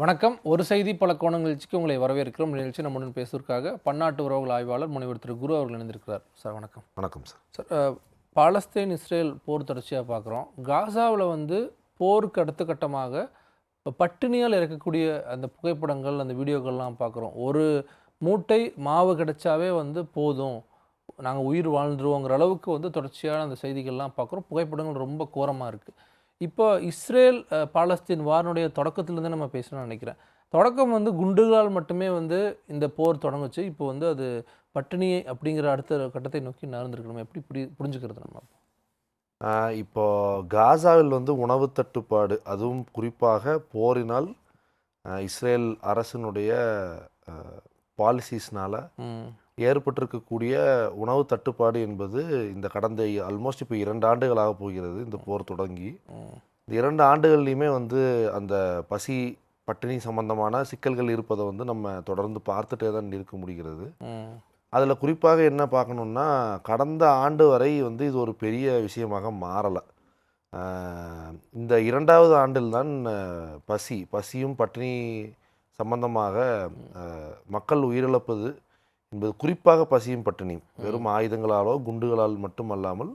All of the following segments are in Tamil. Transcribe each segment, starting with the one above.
வணக்கம். ஒரு செய்தி பல கோணங்கள் நிகழ்ச்சிக்கு உங்களை வரவேற்கிறோம். நிகழ்ச்சி நம்முடன் பேசுவதற்காக பன்னாட்டு உறவுகள் ஆய்வாளர் முனைவர் திரு குரு அவர்கள் இணைந்திருக்கிறார். சார் வணக்கம். வணக்கம் சார். சார் பாலஸ்தீன் இஸ்ரேல் போர் தொடர்ச்சியாக பார்க்குறோம். காசாவில் வந்து போருக்கு அடுத்த கட்டமாக இப்ப பட்டினியால் இறக்கக்கூடிய அந்த புகைப்படங்கள் அந்த வீடியோக்கள்லாம் பார்க்குறோம். ஒரு மூட்டை மாவு கிடைச்சாவே வந்து போதும். நாங்கள் உயிர் வாழ்ந்துருவோங்கிற அளவுக்கு வந்து தொடர்ச்சியான அந்த செய்திகள்லாம் பார்க்குறோம். புகைப்படங்கள் ரொம்ப கோரமாக இருக்குது இப்போ இஸ்ரேல் பாலஸ்தீன் வாரினுடைய தொடக்கத்துலேருந்து நம்ம பேசணும்னு நினைக்கிறேன். தொடக்கம் வந்து குண்டுகளால் மட்டுமே வந்து இந்த போர் தொடங்குச்சு. இப்போ வந்து அது பட்டினி அப்படிங்கிற அடுத்த கட்டத்தை நோக்கி நகர்ந்துருக்கு. நம்ம எப்படி புரி புரிஞ்சுக்கிறது நம்ம இப்போ காசாவில் வந்து உணவு தட்டுப்பாடு அதுவும் குறிப்பாக போரினால் இஸ்ரேல் அரசினுடைய பாலிசிஸ்னால ஏற்பட்டிருக்கக்கூடிய உணவு தட்டுப்பாடு என்பது இந்த கடந்த ஆல்மோஸ்ட் இப்போ இரண்டு ஆண்டுகளாக போகிறது. இந்த போர் தொடங்கி. இந்த இரண்டு ஆண்டுகள்லையுமே வந்து அந்த பசி பட்டினி சம்பந்தமான சிக்கல்கள் இருப்பதை வந்து நம்ம தொடர்ந்து பார்த்துட்டே தான் இருக்க முடிகிறது. அதில் குறிப்பாக என்ன பார்க்கணுன்னா கடந்த ஆண்டு வரை வந்து இது ஒரு பெரிய விஷயமாக மாறலை. இந்த இரண்டாவது ஆண்டில்தான் தான் பசி பசியும் பட்டினி சம்பந்தமாக மக்கள் உயிரிழப்பது என்பது குறிப்பாக பசியும் பட்டினியும். வெறும் ஆயுதங்களாலோ குண்டுகளால் மட்டுமல்லாமல்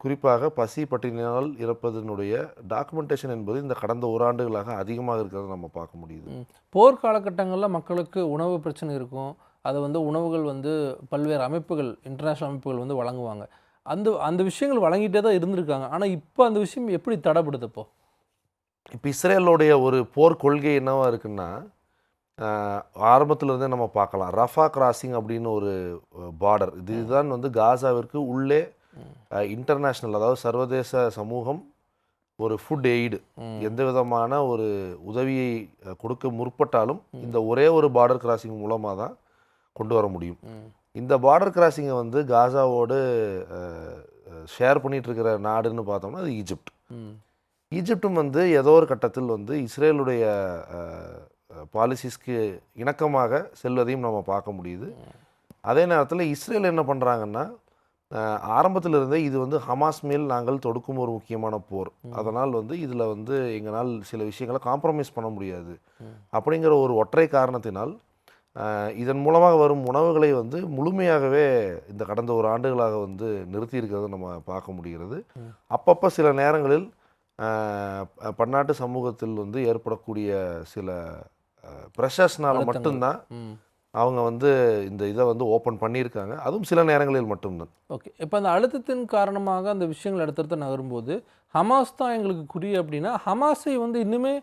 குறிப்பாக பசி பட்டினியால் இறப்பதனுடைய டாக்குமெண்டேஷன் என்பது இந்த கடந்த ஓராண்டுகளாக அதிகமாக இருக்கிறத நம்ம பார்க்க முடியுது. போர் காலகட்டங்களில் மக்களுக்கு உணவு பிரச்சனை இருக்கும். அதை வந்து உணவுகள் வந்து பல்வேறு அமைப்புகள் இன்டர்நேஷ்னல் அமைப்புகள் வந்து வழங்குவாங்க. அந்த அந்த விஷயங்கள் வழங்கிட்டே தான் இருந்திருக்காங்க. ஆனால் இப்போ அந்த விஷயம் எப்படி தடைப்படுது இப்போ? இப்போ இஸ்ரேலுடைய ஒரு போர் கொள்கை என்னவா இருக்குன்னா ஆரம்பத்துல இருந்தே நம்ம பார்க்கலாம். ரஃபா கிராசிங் அப்படின்னு ஒரு பார்டர் இது இதுதான் வந்து காசாவிற்கு உள்ளே இன்டர்நேஷ்னல் அதாவது சர்வதேச சமூகம் ஒரு ஃபுட் எய்டு. எந்த விதமான ஒரு உதவியை கொடுக்க முற்பட்டாலும் இந்த ஒரே ஒரு பார்டர் கிராசிங் மூலமாக தான் கொண்டு வர முடியும். இந்த பார்டர் கிராசிங்கை வந்து காசாவோடு ஷேர் பண்ணிட்டு இருக்கிற நாடுன்னு பார்த்தோம்னா அது ஈஜிப்ட் ஈஜிப்டும் வந்து ஏதோ ஒரு கட்டத்தில் வந்து இஸ்ரேலுடைய பாலிசிஸ்க்கு இணக்கமாக செல்வதையும் நம்ம பார்க்க முடியுது. அதே நேரத்தில் இஸ்ரேல் என்ன பண்ணுறாங்கன்னா ஆரம்பத்தில் இருந்தே இது வந்து ஹமாஸ் மேல் நாங்கள் தொடுக்கும் ஒரு முக்கியமான போர். அதனால் வந்து இதில் வந்து எங்களால் சில விஷயங்களை காம்ப்ரமைஸ் பண்ண முடியாது. அப்படிங்கிற ஒரு ஒற்றை காரணத்தினால் இதன் மூலமாக வரும் உணவுகளை வந்து முழுமையாகவே இந்த கடந்த ஒரு ஆண்டுகளாக வந்து நிறுத்தி இருக்கிறத நம்ம பார்க்க முடிகிறது. அப்பப்போ சில நேரங்களில் பன்னாட்டு சமூகத்தில் வந்து ஏற்படக்கூடிய சில ப்ரெஷர்ஸ்னால. மட்டும்தான் அவங்க வந்து இந்த இதை வந்து ஓப்பன் பண்ணியிருக்காங்க. அதுவும் சில நேரங்களில் மட்டும்தான். ஓகே. இப்போ அந்த அழுத்தத்தின் காரணமாக அந்த விஷயங்கள் அடுத்தடுத்து நகரும்போது ஹமாஸ் தான் எங்களுக்கு குறி அப்படின்னா ஹமாஸை வந்து இன்னுமே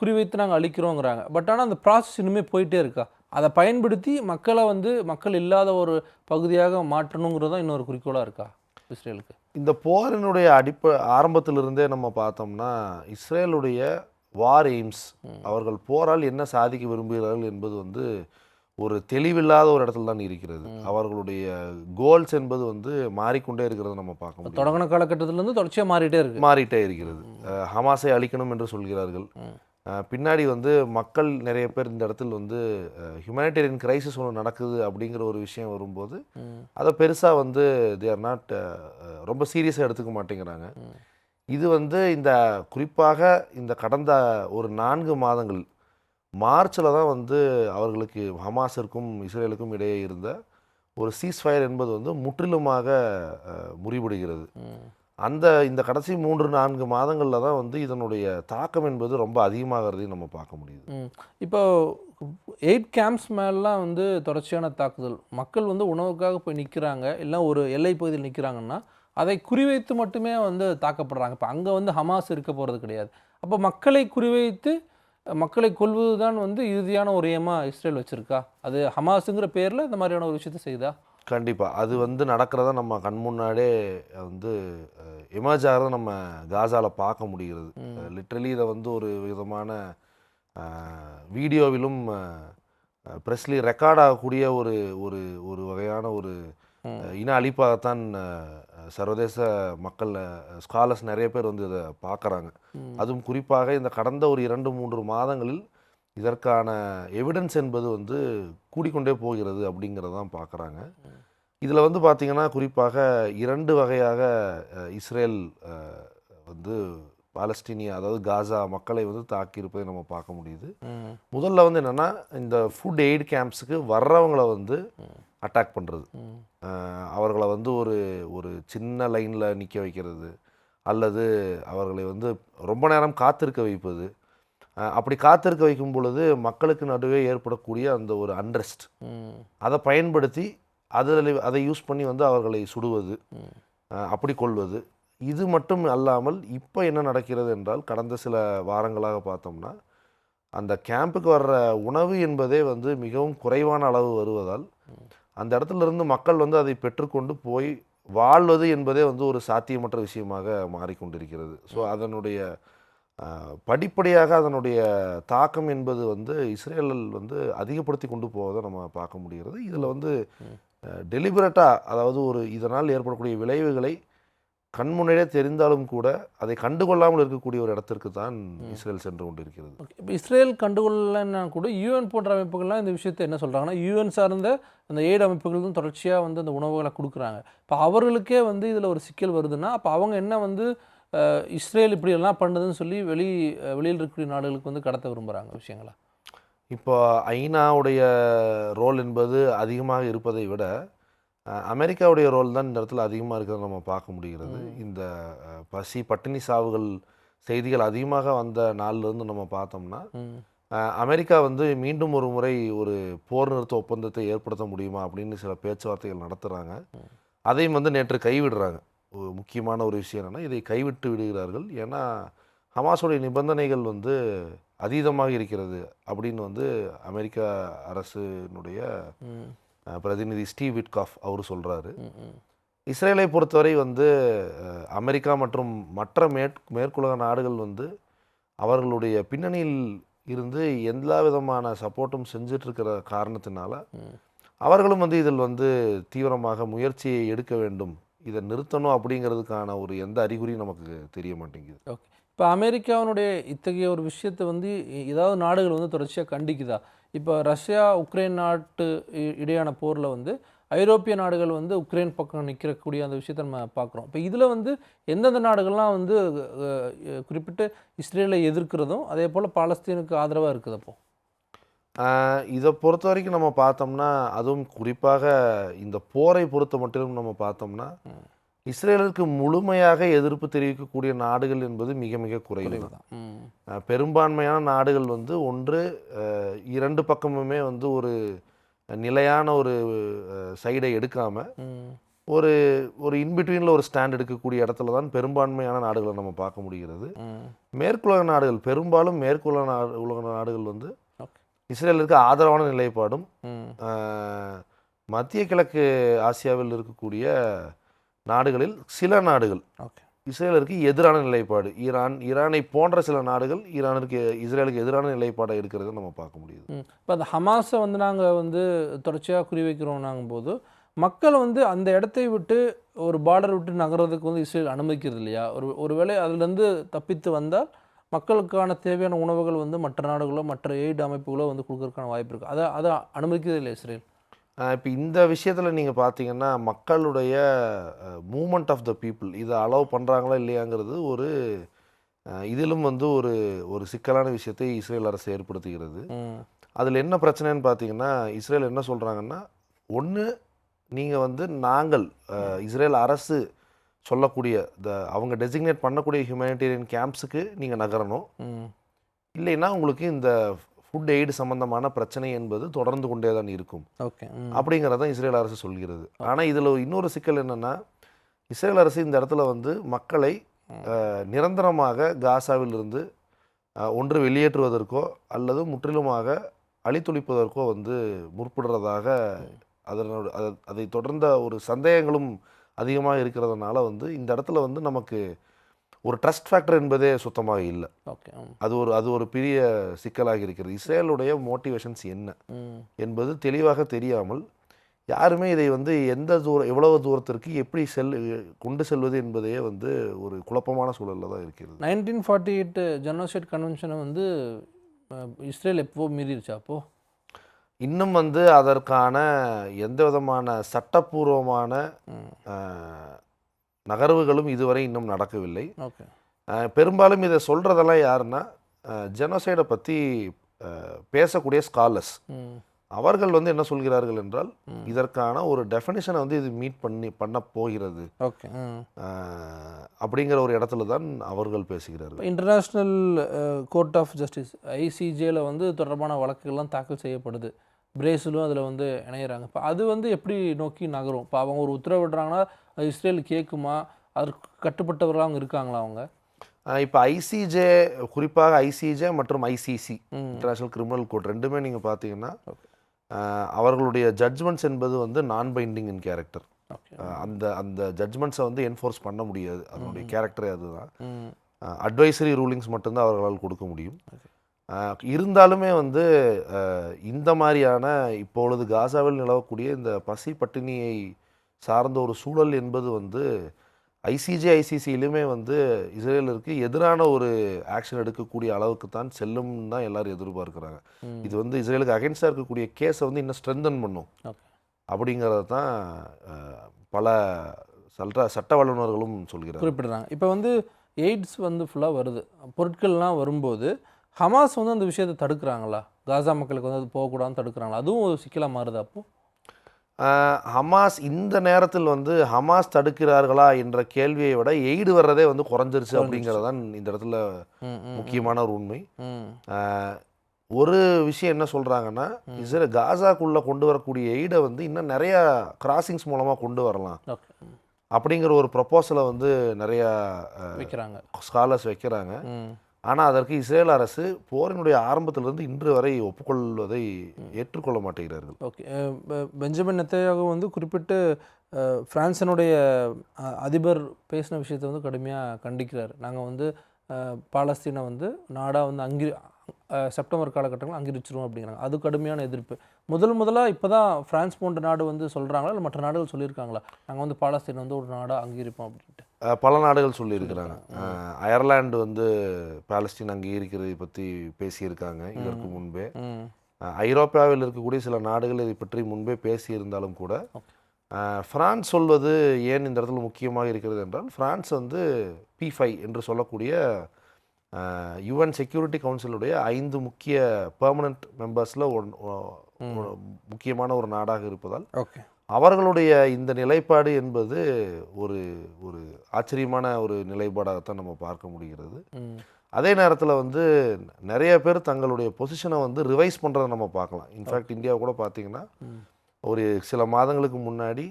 குறிவைத்து நாங்கள் அழிக்கிறோங்கிறாங்க. பட் ஆனால் அந்த ப்ராசஸ் இன்னுமே போயிட்டே இருக்கா? அதை பயன்படுத்தி மக்களை வந்து மக்கள் இல்லாத ஒரு பகுதியாக மாற்றணுங்கிறது தான் இன்னொரு குறிக்கோளாக இருக்கா இஸ்ரேலுக்கு? இந்த போரினுடைய அடிப்ப ஆரம்பத்திலிருந்தே நம்ம பார்த்தோம்னா இஸ்ரேலுடைய வார் எய்ம்ஸ் அவர்கள் போரால் என்ன சாதிக்க விரும்புகிறார்கள் என்பது வந்து ஒரு தெளிவில்லாத ஒரு இடத்துல தான் இருக்கிறது. அவர்களுடைய கோல்ஸ் என்பது வந்து மாறிக்கொண்டே இருக்கிறத நம்ம பார்க்க முடியும். தொடங்கின காலகட்டத்திலேருந்து தொடர்ச்சியாக மாறிட்டே இருக்கு. மாறிட்டே இருக்கிறது. ஹமாஸை அழிக்கணும் என்று சொல்கிறார்கள். பின்னாடி வந்து மக்கள் நிறைய பேர் இந்த இடத்துல வந்து ஹியூமனிடேரியன் கிரைசிஸ் ஒன்று நடக்குது அப்படிங்கிற ஒரு விஷயம் வரும்போது அதை பெருசாக வந்து தேர் நாட் ரொம்ப சீரியஸாக எடுத்துக்க மாட்டேங்கிறாங்க. இது வந்து இந்த குறிப்பாக இந்த கடந்த ஒரு நான்கு மாதங்கள் மார்ச்சில் தான் வந்து அவர்களுக்கு ஹமாஸிற்கும் இஸ்ரேலுக்கும் இடையே இருந்த ஒரு சீஸ்ஃபயர் என்பது வந்து முற்றிலுமாக முறிபடுகிறது. அந்த இந்த கடைசி மூன்று நான்கு மாதங்களில் தான் வந்து இதனுடைய தாக்கம் என்பது ரொம்ப அதிகமாகிறதையும் நம்ம பார்க்க முடியுது. இப்போ எயிட் கேம்ப்ஸ் மேலாம் வந்து தொடர்ச்சியான தாக்குதல். மக்கள் வந்து உணவுக்காக போய் நிற்கிறாங்க இல்லை ஒரு எல்லை பகுதியில் நிற்கிறாங்கன்னா அதை குறிவைத்து மட்டுமே வந்து தாக்கப்படுறாங்க. இப்போ அங்கே வந்து ஹமாஸ் இருக்க போகிறது கிடையாது. அப்போ மக்களை குறிவைத்து மக்களை கொல்வது தான் வந்து இறுதியான ஒரு ஏமாக இஸ்ரேல் வச்சுருக்கா? அது ஹமாஸுங்கிற பேரில் இந்த மாதிரியான ஒரு விஷயத்தை செய்தா? கண்டிப்பாக அது வந்து நடக்கிறத நம்ம கண் முன்னாடியே வந்து எமர்ஜ் ஆகிறத நம்ம காசாவில் பார்க்க முடிகிறது. லிட்ரலி இதை வந்து ஒரு விதமான வீடியோவிலும் ப்ரெஸ்லி ரெக்கார்ட் ஆகக்கூடிய ஒரு ஒரு ஒரு வகையான ஒரு இன அழிப்பாகத்தான் சர்வதேச மக்கள் ஸ்காலர்ஸ் நிறைய பேர் வந்து இதை பார்க்குறாங்க. அதுவும் குறிப்பாக இந்த கடந்த ஒரு இரண்டு மூன்று மாதங்களில் இதற்கான எவிடன்ஸ் என்பது வந்து கூடிக்கொண்டே போகிறது அப்படிங்கிறதான் பார்க்குறாங்க. இதில் வந்து பார்த்திங்கன்னா குறிப்பாக இரண்டு வகையாக இஸ்ரேல் வந்து பாலஸ்தீனிய அதாவது காசா மக்களை வந்து தாக்கியிருப்பதை நம்ம பார்க்க முடியுது. முதல்ல வந்து என்னென்னா இந்த ஃபுட் எய்ட் கேம்ப்ஸுக்கு வர்றவங்கள வந்து அட்டாக் பண்ணுறது அவர்களை வந்து ஒரு ஒரு சின்ன லைனில் நிற்க வைக்கிறது அல்லது அவர்களை வந்து ரொம்ப நேரம் காத்திருக்க வைப்பது. அப்படி காத்திருக்க வைக்கும் பொழுது மக்களுக்கு நடுவே ஏற்படக்கூடிய அந்த ஒரு அண்ட்ரஸ்ட் அதை பயன்படுத்தி அதில் அதை யூஸ் பண்ணி வந்து அவர்களை சுடுவது அப்படி கொள்வது. இது மட்டும் அல்லாமல் இப்போ என்ன நடக்கிறது என்றால் கடந்த சில வாரங்களாக பார்த்தோம்னா அந்த கேம்புக்கு வர்ற உணவு என்பதே வந்து மிகவும் குறைவான அளவு வருவதால் அந்த இடத்துல இருந்து மக்கள் வந்து அதை பெற்றுக்கொண்டு போய் வாழ்வது என்பதே வந்து ஒரு சாத்தியமற்ற விஷயமாக மாறிக்கொண்டிருக்கிறது. ஸோ அதனுடைய படிப்படியாக அதனுடைய தாக்கம் என்பது வந்து இஸ்ரேலில் வந்து அதிகப்படுத்தி கொண்டு போவதை நம்ம பார்க்க முடிகிறது. இதில் வந்து டெலிபரேட்டாக அதாவது ஒரு இதனால் ஏற்படக்கூடிய விளைவுகளை கண்முன்னே தெரிந்தாலும் கூட அதை கண்டுகொள்ளாமல் இருக்கக்கூடிய ஒரு இடத்திற்கு தான் இஸ்ரேல் சென்று கொண்டிருக்கிறது. இப்போ இஸ்ரேல் கண்டுகொள்ளலைன்னா கூட யூஎன் போன்ற அமைப்புகள்லாம் இந்த விஷயத்தை என்ன சொல்கிறாங்கன்னா யூஎன் சார்ந்த அந்த எய்டு அமைப்புகள் தான் தொடர்ச்சியாக வந்து அந்த உணவுகளை கொடுக்குறாங்க. இப்போ அவர்களுக்கே வந்து இதில் ஒரு சிக்கல் வருதுன்னா அப்போ அவங்க என்ன வந்து இஸ்ரேல் இப்படி எல்லாம் பண்ணுதுன்னு சொல்லி வெளி வெளியில் இருக்கக்கூடிய நாடுகளுக்கு வந்து கடத்த விரும்புகிறாங்க விஷயங்களா? இப்போ ஐநாவுடைய ரோல் என்பது அதிகமாக இருப்பதை விட அமெரிக்காவுடைய ரோல் தான் இந்த இடத்துல அதிகமாக இருக்கிறத நம்ம பார்க்க முடிகிறது. இந்த பசி பட்டினி சாவுகள் செய்திகள் அதிகமாக வந்த நாள்லேருந்து நம்ம பார்த்தோம்னா அமெரிக்கா வந்து மீண்டும் ஒரு முறை ஒரு போர் நிறுத்த ஒப்பந்தத்தை ஏற்படுத்த முடியுமா அப்படின்னு சில பேச்சுவார்த்தைகள் நடத்துகிறாங்க அதையும் வந்து நேற்று கைவிடுறாங்க. முக்கியமான ஒரு விஷயம் என்னென்னா இதை கைவிட்டு விடுகிறார்கள். ஏன்னா ஹமாஸுடைய நிபந்தனைகள் வந்து அதீதமாக இருக்கிறது அப்படின்னு வந்து அமெரிக்க அரசினுடைய பிரதிநிதி ஸ்டீவ் விட்காஃப் அவர் சொல்கிறாரு இஸ்ரேலை பொறுத்தவரை வந்து அமெரிக்கா மற்றும் மற்ற மேற் மேற்குலக நாடுகள் வந்து அவர்களுடைய பின்னணியில் இருந்து எல்லா விதமான சப்போர்ட்டும் செஞ்சிட்ருக்கிற காரணத்தினால அவர்களும் வந்து இதில் வந்து தீவிரமாக முயற்சியை எடுக்க வேண்டும். இதை நிறுத்தணும் அப்படிங்கிறதுக்கான ஒரு எந்த அறிகுறியும் நமக்கு தெரிய மாட்டேங்குது. ஓகே. இப்போ அமெரிக்காவினுடைய இத்தகைய ஒரு விஷயத்தை வந்து ஏதாவது நாடுகள் வந்து தொடர்ச்சியாக கண்டிக்குதா? இப்போ ரஷ்யா உக்ரைன் நாட்டு இடையான போரில் வந்து ஐரோப்பிய நாடுகள் வந்து உக்ரைன் பக்கம் நிற்கக்கூடிய அந்த விஷயத்தை நம்ம பார்க்குறோம் இப்போ இதில் வந்து எந்தெந்த நாடுகள்லாம் வந்து குறிப்பிட்டு இஸ்ரேலை எதிர்க்கிறதும் அதே போல் பாலஸ்தீனுக்கு ஆதரவாக இருக்குது அப்போ? ஆஹ் இதை பொறுத்த வரைக்கும் நம்ம பார்த்தோம்னா அதுவும் குறிப்பாக இந்த போரை பொறுத்த மட்டிலும் நம்ம பார்த்தோம்னா இஸ்ரேலுக்கு முழுமையாக எதிர்ப்பு தெரிவிக்கக்கூடிய நாடுகள் என்பது மிக மிக குறைவு தான் பெரும்பான்மையான நாடுகள் வந்து ஒன்று இரண்டு பக்கமுமே வந்து ஒரு நிலையான ஒரு சைடை எடுக்காம ம். ஒரு ஒரு இன்பிட்வீனில் ஒரு ஸ்டாண்ட் எடுக்கக்கூடிய இடத்துல தான் பெரும்பான்மையான நாடுகளை நம்ம பார்க்க முடிகிறது. மேற்குலக நாடுகள் பெரும்பாலும் மேற்குலக நாடு உலக நாடுகள் வந்து இஸ்ரேலுக்கு ஆதரவான நிலைப்பாடும் மத்திய கிழக்கு ஆசியாவில் இருக்கக்கூடிய நாடுகளில் சில நாடுகள் ஓகே. இஸ்ரேலருக்கு எதிரான நிலைப்பாடு. ஈரான் ஈரானை போன்ற சில நாடுகள் ஈரானுக்கு இஸ்ரேலுக்கு எதிரான நிலைப்பாடை எடுக்கிறத நம்ம பார்க்க முடியுது. இப்போ அந்த ஹமாஸை வந்து நாங்கள் வந்து தொடர்ச்சியாக குறிவைக்கிறோம்னாகும் போது மக்கள் வந்து அந்த இடத்தை விட்டு ஒரு பார்டர் விட்டு நகர்றதுக்கு வந்து இஸ்ரேல் அனுமதிக்கிறது இல்லையா? ஒரு ஒருவேளை அதுலேருந்து தப்பித்து வந்தால் மக்களுக்கான தேவையான உணவுகள் வந்து மற்ற நாடுகளோ மற்ற எய்டு அமைப்புகளோ வந்து கொடுக்கறதுக்கான வாய்ப்பு இருக்குது அதை அதை அனுமதிக்கிறது இல்லை இஸ்ரேல். இப்போ இந்த விஷயத்தில் நீங்கள் பார்த்தீங்கன்னா மக்களுடைய மூமெண்ட் ஆஃப் த பீப்புள் இதை அலோவ் பண்ணுறாங்களா இல்லையாங்கிறது ஒரு இதிலும் வந்து ஒரு ஒரு சிக்கலான விஷயத்தை இஸ்ரேல் அரசு ஏற்படுத்துகிறது. அதில் என்ன பிரச்சனைன்னு பார்த்தீங்கன்னா இஸ்ரேல் என்ன சொல்கிறாங்கன்னா ஒன்று நீங்கள் வந்து நாங்கள் இஸ்ரேல் அரசு சொல்லக்கூடிய த அவங்க டெசிக்னேட் பண்ணக்கூடிய ஹியூமனிடேரியன் கேம்ப்ஸுக்கு நீங்கள் நகரணும். இல்லைன்னா உங்களுக்கு இந்த ஃபுட் எய்டு சம்பந்தமான பிரச்சனை என்பது தொடர்ந்து கொண்டே தான் இருக்கும். ஓகே ம். அப்படிங்கிறத இஸ்ரேல் அரசு சொல்கிறது. ஆனால் இதில் இன்னொரு சிக்கல் என்னென்னா இஸ்ரேல் அரசு இந்த இடத்துல வந்து மக்களை நிரந்தரமாக காசாவிலிருந்து ஒன்று வெளியேற்றுவதற்கோ அல்லது முற்றிலுமாக அழித்தொழிப்பதற்கோ வந்து முற்படுறதாக அதனோட அதை- அதை தொடர்ந்த ஒரு சந்தேகங்களும் அதிகமாக இருக்கிறதுனால வந்து இந்த இடத்துல வந்து நமக்கு ஒரு ட்ரஸ்ட் ஃபேக்டர் என்பதே சுத்தமாக இல்லை. ஓகே அது ஒரு அது ஒரு பெரிய சிக்கலாக இருக்கிறது. இஸ்ரேலுடைய மோட்டிவேஷன்ஸ் என்ன என்பது தெளிவாக தெரியாமல் யாருமே இதை வந்து எந்த தூரம் எவ்வளவு தூரத்திற்கு எப்படி செல் கொண்டு செல்வது என்பதையே வந்து ஒரு குழப்பமான சூழலில் தான் இருக்கிறது. நைன்டீன் ஃபார்ட்டி எயிட் ஜெனோசைட் கன்வென்ஷனை வந்து இஸ்ரேல் எப்போ மீறிடுச்சா அப்போ? இன்னும் வந்து அதற்கான எந்த விதமான சட்டப்பூர்வமான நகர்வுகளும் இதுவரை இன்னும் நடக்கவில்லை. பெரும்பாலும் இதை சொல்கிறதெல்லாம் யாருன்னா ஜெனோசைடை பற்றி பேசக்கூடிய ஸ்காலர்ஸ் அவர்கள் வந்து என்ன சொல்கிறார்கள் என்றால். இதற்கான ஒரு டெஃபினிஷனை வந்து இது மீட் பண்ணி பண்ண போகிறது. அப்படிங்கிற ஒரு இடத்துல தான் அவர்கள் பேசுகிறார்கள். இன்டர்நேஷ்னல் கோர்ட் ஆஃப் ஜஸ்டிஸ் ஐசிஜேல வந்து தொடர்பான வழக்குகள்லாம் தாக்கல் செய்யப்படுது. பிரேசிலும் அதில் வந்து இணையிறாங்க. இப்போ அது வந்து எப்படி நோக்கி நகரும்? இப்போ அவங்க ஒரு உத்தரவிடுறாங்கன்னா அது இஸ்ரேல் கேட்குமா? அதற்கு கட்டுப்பட்டவர்களாக அவங்க இருக்காங்களா அவங்க? இப்போ ஐசிஜே குறிப்பாக ஐசிஜே மற்றும் ஐசிசி இன்டர்நேஷனல் கிரிமினல் கோர்ட் ரெண்டுமே நீங்கள் பார்த்தீங்கன்னா அவர்களுடைய ஜட்ஜ்மெண்ட்ஸ் என்பது வந்து நான் பைண்டிங் இன் கேரக்டர் அந்த அந்த ஜட்ஜ்மெண்ட்ஸை வந்து என்ஃபோர்ஸ் பண்ண முடியாது. அதனுடைய கேரக்டரே அதுதான். அட்வைசரி ரூலிங்ஸ் மட்டும்தான் அவர்களால் கொடுக்க முடியும். இருந்தாலுமே வந்து இந்த மாதிரியான இப்பொழுது காசாவில் நிலவக்கூடிய இந்த பசி பட்டினியை சார்ந்த ஒரு சூழல் என்பது வந்து ஐசிஜே ஐசிசியிலுமே வந்து இஸ்ரேலருக்கு எதிரான ஒரு ஆக்ஷன் எடுக்கக்கூடிய அளவுக்கு தான் செல்லும்னு தான் எல்லாரும் எதிர்பார்க்குறாங்க. இது வந்து இஸ்ரேலுக்கு அகைன்ஸ்டாக இருக்கக்கூடிய கேஸை வந்து இன்னும் ஸ்ட்ரென்தன் பண்ணும். அப்படிங்கிறது தான் பல சட்ட சட்ட வல்லுநர்களும் சொல்கிறார் குறிப்பிடுறாங்க. இப்போ வந்து எய்ட்ஸ் வந்து ஃபுல்லாக வருது. பொருட்கள்லாம் வரும்போது ஹமாஸ் வந்து அந்த விஷயத்தை தடுக்கிறாங்களா? காசா மக்களுக்கு வந்து அது போகக்கூடாதுன்னு தடுக்கிறாங்களா? அதுவும் ஒரு சிக்கலாக மாறுது அப்போ? ஆஹ் ஹமாஸ் இந்த நேரத்தில் வந்து ஹமாஸ் தடுக்கிறார்களா என்ற கேள்வியை விட எய்டு வர்றதே வந்து குறைஞ்சிருச்சு அப்படிங்கிறது தான் இந்த இடத்துல முக்கியமான ஒரு உண்மை. ஒரு விஷயம் என்ன சொல்கிறாங்கன்னா இஸ்ரேல் காசாக்குள்ளே கொண்டு வரக்கூடிய எய்டை வந்து இன்னும் நிறையா கிராசிங்ஸ் மூலமாக கொண்டு வரலாம். அப்படிங்கிற ஒரு ப்ரொப்போசலை வந்து நிறையா வைக்கிறாங்க. ஸ்காலர்ஸ் வைக்கிறாங்க. ஆனால் அதற்கு இஸ்ரேல் அரசு போரினுடைய ஆரம்பத்திலிருந்து இன்று வரை ஒப்புக்கொள்வதை ஏற்றுக்கொள்ள மாட்டேங்கிறார்கள். ஓகே. பெ- பெஞ்சமின் நெத்தையாக வந்து குறிப்பிட்டு அஹ், பிரான்சினுடைய அதிபர் பேசின விஷயத்தை வந்து கடுமையாக கண்டிக்கிறார். நாங்கள் வந்து பாலஸ்தீனை வந்து நாடாக வந்து அங்கி செப்டம்பர் காலகட்டங்களில் அங்கீகரிச்சிருவோம் அப்படிங்கிறாங்க. அது கடுமையான எதிர்ப்பு. முதல் முதலாக இப்போ தான் பிரான்ஸ் போன்ற நாடு வந்து சொல்கிறாங்களா இல்லை மற்ற நாடுகள் சொல்லியிருக்காங்களா? நாங்கள் வந்து பாலஸ்தீனை வந்து ஒரு நாடாக அங்கீகரிப்போம் அப்படின்ட்டு. பல நாடுகள் சொல்லியிருக்கிறாங்க. அஹ் அயர்லாந்து வந்து பாலஸ்தீன் அங்கீகரிக்கிறதை பற்றி பேசியிருக்காங்க இதற்கு முன்பே. ஐரோப்பாவில் இருக்கக்கூடிய சில நாடுகள் இதை பற்றி முன்பே பேசியிருந்தாலும் கூட Okay. அஹ் பிரான்ஸ் சொல்வது ஏன் இந்த இடத்துல முக்கியமாக இருக்கிறது என்றால் பிரான்ஸ் வந்து பி ஃபைவ் என்று சொல்லக்கூடிய யுஎன் செக்யூரிட்டி கவுன்சிலுடைய ஐந்து முக்கிய பெர்மனன்ட் மெம்பர்ஸில் ஒன் முக்கியமான ஒரு நாடாக இருப்பதால் ஓகே. அவர்களுடைய இந்த நிலைப்பாடு என்பது ஒரு ஒரு ஆச்சரியமான ஒரு நிலைப்பாடாகத்தான் நம்ம பார்க்க முடிகிறது. அதே நேரத்தில் வந்து நிறைய பேர் தங்களுடைய பொசிஷனை வந்து ரிவைஸ் பண்ணுறதை நம்ம பார்க்கலாம். இன்ஃபேக்ட் இந்தியா கூட பார்த்தீங்கன்னா ஒரு சில மாதங்களுக்கு முன்னாடி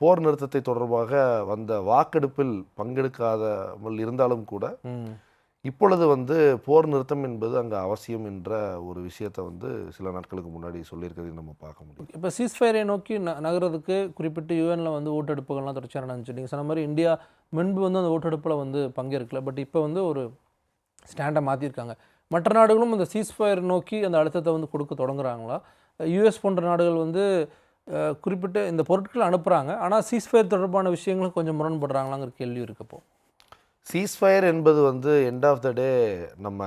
போர் நிறுத்தத்தை தொடர்பாக வந்த வாக்கெடுப்பில் பங்கெடுக்காதமல் இருந்தாலும் கூட இப்பொழுது வந்து போர் நிறுத்தம் என்பது அங்கே அவசியம் என்ற ஒரு விஷயத்தை வந்து சில நாட்களுக்கு முன்னாடி சொல்லியிருக்கிறதையும் நம்ம பார்க்க முடியும். இப்போ சீஸ்ஃபயரை நோக்கி ந நகர்றதுக்கு குறிப்பிட்டு யூஎனில் வந்து ஓட்டெடுப்புகள்லாம் தொடர்ச்சியாக நடந்துச்சு. நீங்கள் சொன்ன மாதிரி இந்தியா முன்பு வந்து அந்த ஓட்டெடுப்பில் வந்து பங்கேற்கல பட் இப்போ வந்து ஒரு ஸ்டாண்டை மாற்றிருக்காங்க மற்ற நாடுகளும் அந்த சீஸ்ஃபயர் நோக்கி அந்த அழுத்தத்தை வந்து கொடுக்க தொடங்குறாங்களா? யூஎஸ் போன்ற நாடுகள் வந்து குறிப்பிட்ட இந்த பொருட்களை அனுப்புகிறாங்க ஆனால் சீஸ்ஃபயர் தொடர்பான விஷயங்களும் கொஞ்சம் முரண்படுறாங்களாங்கிற கேள்வி இருக்கப்போ சீஸ்ஃபயர் என்பது வந்து எண்ட் ஆஃப் த டே நம்ம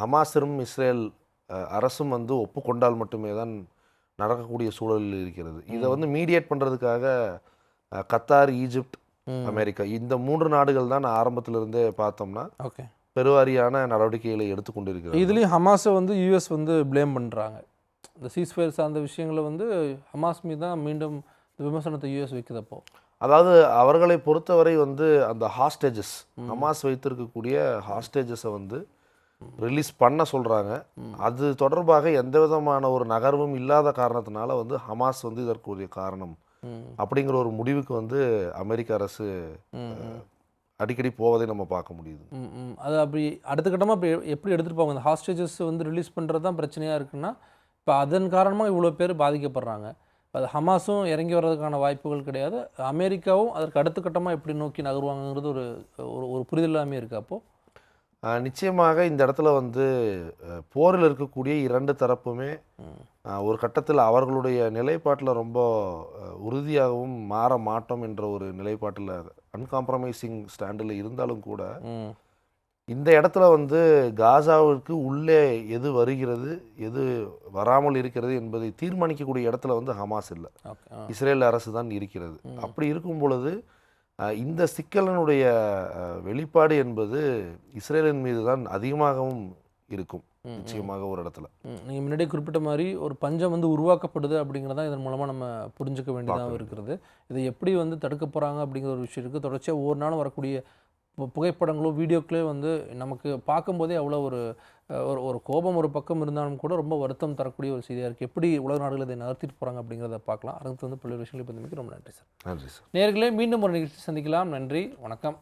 ஹமாஸரும் இஸ்ரேல் அரசும் வந்து ஒப்புக்கொண்டால் மட்டுமே தான் நடக்கக்கூடிய சூழலில் இருக்கிறது. இதை வந்து மீடியேட் பண்ணுறதுக்காக கத்தார் ஈஜிப்ட் அமெரிக்கா இந்த மூன்று நாடுகள் தான் ஆரம்பத்திலிருந்தே பார்த்தோம்னா ஓகே. பெருவாரியான நடவடிக்கைகளை எடுத்துக்கொண்டிருக்கிறது இதுலேயும் ஹமாஸை வந்து யூஎஸ் வந்து ப்ளேம் பண்ணுறாங்க இந்த சீஸ்ஃபயர் சார்ந்த விஷயங்களை வந்து ஹமாஸ் மீது தான் மீண்டும் இந்த விமர்சனத்தை யூஎஸ் வைக்குதப்போ அதாவது அவர்களை பொறுத்தவரை வந்து அந்த ஹாஸ்டேஜஸ் ஹமாஸ் வைத்திருக்கக்கூடிய ஹாஸ்டேஜஸை வந்து ரிலீஸ் பண்ண சொல்கிறாங்க அது தொடர்பாக எந்த விதமான ஒரு நகர்வும் இல்லாத காரணத்தினால வந்து ஹமாஸ் வந்து இதற்குரிய காரணம். அப்படிங்கிற ஒரு முடிவுக்கு வந்து அமெரிக்க அரசு அடிக்கடி போவதை நம்ம பார்க்க முடியுது. அது அப்படி அடுத்த கட்டமாக இப்போ எப்படி எடுத்துகிட்டு போவாங்க அந்த ஹாஸ்டேஜஸ் வந்து ரிலீஸ் பண்ணுறது தான் பிரச்சனையாக இருக்குன்னா இப்போ அதன் காரணமாக இவ்வளோ பேர் பாதிக்கப்படுறாங்க. அது ஹமாஸும் இறங்கி வர்றதுக்கான வாய்ப்புகள் கிடையாது. அமெரிக்காவும் அதற்கு அடுத்த கட்டமாக எப்படி நோக்கி நகருவாங்கங்கிறது ஒரு ஒரு ஒரு புரிதல் இல்லாமல் இருக்கு அப்போது நிச்சயமாக இந்த இடத்துல வந்து போரில் இருக்கக்கூடிய இரண்டு தரப்புமே ஒரு கட்டத்தில் அவர்களுடைய நிலைப்பாட்டில் ரொம்ப உறுதியாகவும் மாற மாட்டோம் என்ற ஒரு நிலைப்பாட்டில் அன்காம்ப்ரமைசிங் ஸ்டாண்டில் இருந்தாலும் கூட இந்த இடத்துல வந்து காசாவிற்கு உள்ளே எது வருகிறது எது வராமல் இருக்கிறது என்பதை தீர்மானிக்கக்கூடிய இடத்துல வந்து ஹமாஸ் இல்லை. இஸ்ரேல் அரசு தான் இருக்கிறது. அப்படி இருக்கும் பொழுது இந்த சிக்கலினுடைய வெளிப்பாடு என்பது இஸ்ரேலின் மீது தான் அதிகமாகவும் இருக்கும். நிச்சயமாக ஒரு இடத்துல. நீங்கள் முன்னாடியே குறிப்பிட்ட மாதிரி ஒரு பஞ்சம் வந்து உருவாக்கப்படுது அப்படிங்கிறதான் இதன் மூலமாக நம்ம புரிஞ்சுக்க வேண்டியதாக இருக்கிறது இதை எப்படி வந்து தடுக்க போகிறாங்க அப்படிங்கிற ஒரு விஷயம் இருக்குது தொடர்ச்சியாக ஒவ்வொரு நாளும் வரக்கூடிய புகைப்படங்களோ வீடியோக்களே வந்து நமக்கு பார்க்கும்போதே அவ்வளோ ஒரு ஒரு ஒரு கோபம் ஒரு பக்கம் இருந்தாலும் கூட ரொம்ப வருத்தம் தரக்கூடிய ஒரு செய்தியாக இருக்குது எப்படி உலக நாடுகள் இதை நகர்த்திட்டு போகிறாங்க அப்படிங்கிறத பார்க்கலாம். அரங்கு வந்து பல்வேறு விஷயங்களை பற்றி ரொம்ப நன்றி சார். நன்றி சார். நேர்களே மீண்டும் ஒரு நிகழ்ச்சி சந்திக்கலாம். நன்றி வணக்கம்.